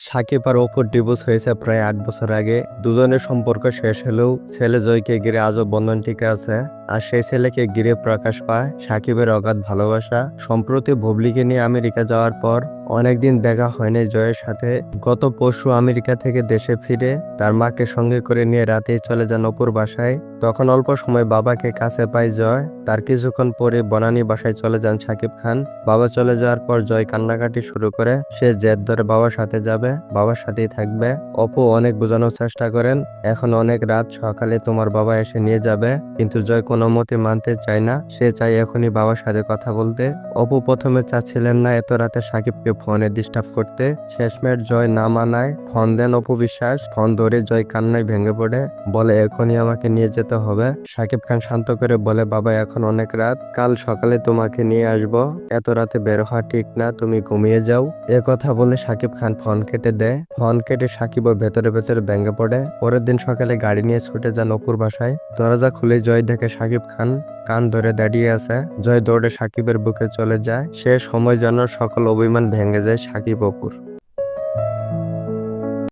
সাকিব আর অপুর ডিভোর্স হয়েছে প্রায় আট বছর আগে। দুজনের সম্পর্ক শেষ হলেও ছেলে জয়কে ঘিরে আজও বন্ধন টিকে আছে। আর সেই ছেলেকে ঘিরে প্রকাশ পায় সাকিবের অগাধ ভালোবাসা। সম্প্রতি ভবলিকে নিয়ে আমেরিকা যাওয়ার পর অনেকদিন দেখা হয়নি জয়ের সাথে। গত পরশু আমেরিকা থেকে দেশে ফিরে তার মাকে সঙ্গে করে নিয়ে রাতেই চলে যান অপুর বাসায়। তখন অল্প সময় বাবাকে কাছে পায় জয়। তার কিছুক্ষণ পরে বনানী বাসায় চলে যান সাকিব খান। বাবা চলে যাওয়ার পর জয় কান্নাকাটি শুরু করে। সে জেদ ধরে বাবার সাথে যাবে, বাবার সাথেই থাকবে। অপু অনেক বোঝানোর চেষ্টা করেন, এখন অনেক রাত, সকালে তোমার বাবা এসে নিয়ে যাবে। কিন্তু জয় কোনো মতে মানতে চায় না। সে চায় এখনই বাবার সাথে কথা বলতে। অপু প্রথমে চাচ্ছিলেন না এত রাতে সাকিবকে ফোনে ডিস্টার্ব করতে। শেষমেশ জয় না মানায়, ফোন দেন অপু বিশ্বাস। ফোন ধরে জয় কান্নায় ভেঙে পড়ে। বলে, এখনই আমাকে নিয়ে যেতে হবে। সাকিব খান শান্ত করে বলে, বাবা, এখন অনেক রাত। কাল সকালে তোমাকে নিয়ে আসব। এত রাতে বের হওয়া ঠিক না। তুমি ঘুমিয়ে যাও। এ কথা বলে সাকিব খান ফোন কেটে দেয়। ফোন কেটে সাকিবও ভেতরে ভেতরে ভেঙে পড়ে। পরের দিন সকালে গাড়ি নিয়ে ছুটে যান অপুর বাসায়। দরজা খুলে জয় দেখে সাকিব খান কান ধরে দাঁড়িয়ে আছে। জয় দৌড়ে সাকিবের বুকে চলে যায়। সে সময় যেন সকল অভিমান ভেঙে যায় সাকিব অপুর।